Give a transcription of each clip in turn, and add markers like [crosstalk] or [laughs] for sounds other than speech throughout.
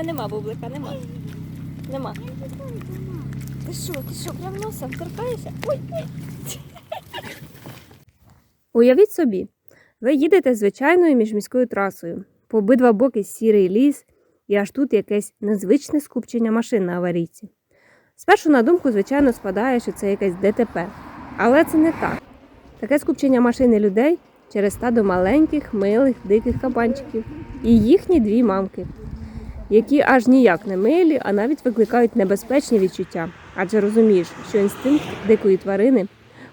мене нема бублика, нема. Нема. Ти що, ти що, прям носом торкаєшся? Ой, ой. Уявіть собі, ви їдете звичайною міжміською трасою. По обидва боки сірий ліс, і аж тут якесь незвичне скупчення машин на аварійці. Спершу на думку, звичайно, спадає, що це якесь ДТП. Але це не так. Таке скупчення машин і людей через стадо маленьких, милих, диких кабанчиків і їхні дві мамки, які аж ніяк не милі, а навіть викликають небезпечні відчуття. Адже розумієш, що інстинкт дикої тварини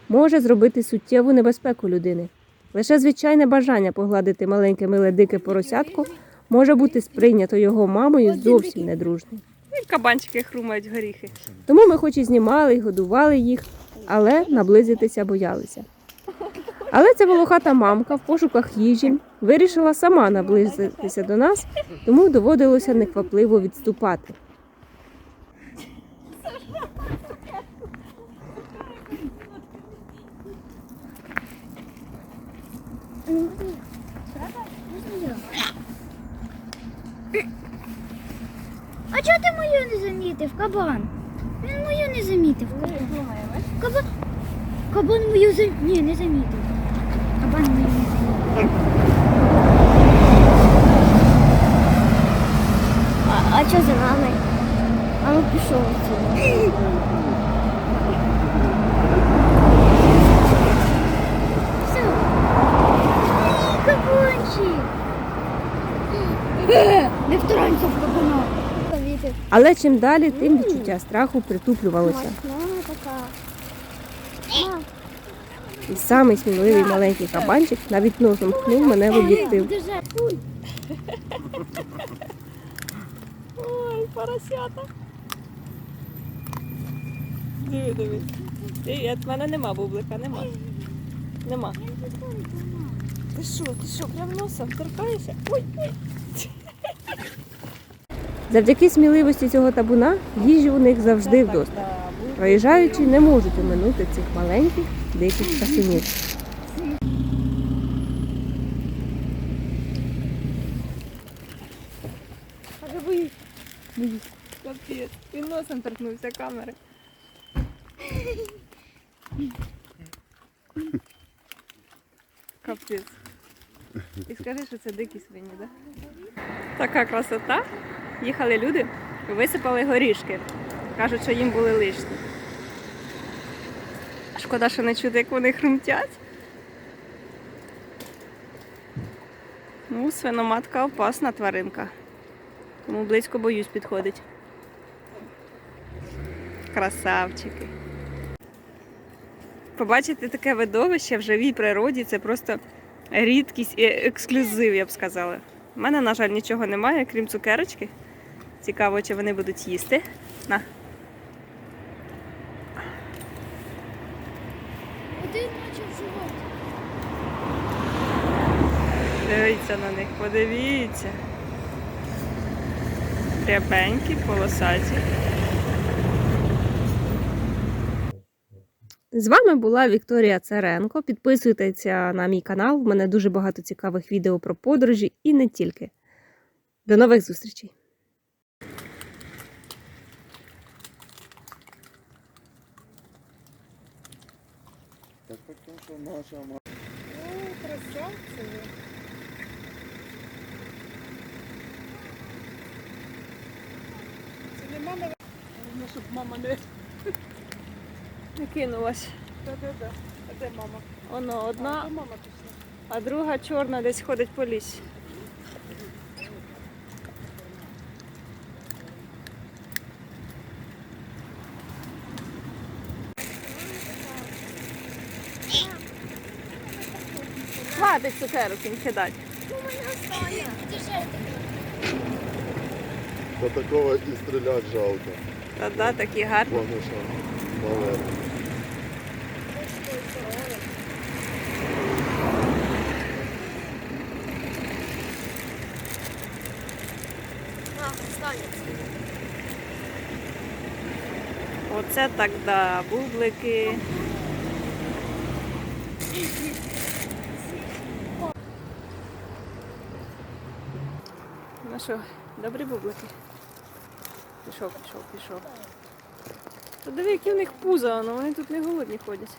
може зробити суттєву небезпеку людини. Лише звичайне бажання погладити маленьке миле дике поросятко може бути сприйнято його мамою зовсім недружньо. Кабанчики хрумають горіхи. Тому ми хоч і знімали і годували їх, але наблизитися боялися. Але ця волохата мамка в пошуках їжі вирішила сама наблизитися до нас, тому доводилося неквапливо відступати. А чого ти мою не замітив, кабан? Він мою не замітив. Кабан. Кабан мою замітив. Ні, не замітив. Кабан мою не замітив. А, а що за нами? А ну пішов отсюди. Все. Кабанчик. Не втранься в кабана. Але чим далі, тим відчуття страху притуплювалося. Мама така. І самий сміливий маленький кабанчик навіть носом пхнув мене в об'єктив. Ой, поросята. Диви, диви. Привіт, в мене нема бублика, нема. Нема. Ти що, ти що, прям носом торкаєшся? Ой, ой. Завдяки сміливості цього табуна їжі у них завжди вдосталь. Проїжджаючи, не можуть оминути цих маленьких диких. Боюсь. Капець. Він носом торкнувся камери. Капець. І скажи, що це дикі свині, так? Да? Така красота. Їхали люди, висипали горішки. Кажуть, що їм були лишні. Шкода, що не чути, як вони хрумтять. Ну, свиноматка опасна тваринка. Тому близько боюсь підходить. Красавчики. Побачити таке видовище в живій природі це просто рідкість і ексклюзив, я б сказала. У мене, на жаль, нічого немає, крім цукерочки. Цікаво, чи вони будуть їсти. На. Один наче в живот. Дивіться на них, подивіться. Рябенькі, полосаті. З вами була Вікторія Царенко. Підписуйтеся на мій канал. У мене дуже багато цікавих відео про подорожі і не тільки. До нових зустрічей! Так потому что наша мама. О, красавці. Це не мама, щоб мама не, [laughs] не кинулась. Да-да-да. А де мама? Воно А, одна, то мама пішла. а друга чорна десь ходить по лісі. Хватить цукерок їм кидати. До такого і стріляти жалко. Та-да, такі гарні. Вони що мале. Оце так да, бублики. Ну що, добрі бублики. Пішов, пішов, пішов. Та диви, які в них пузо, але ну, вони тут не голодні ходять.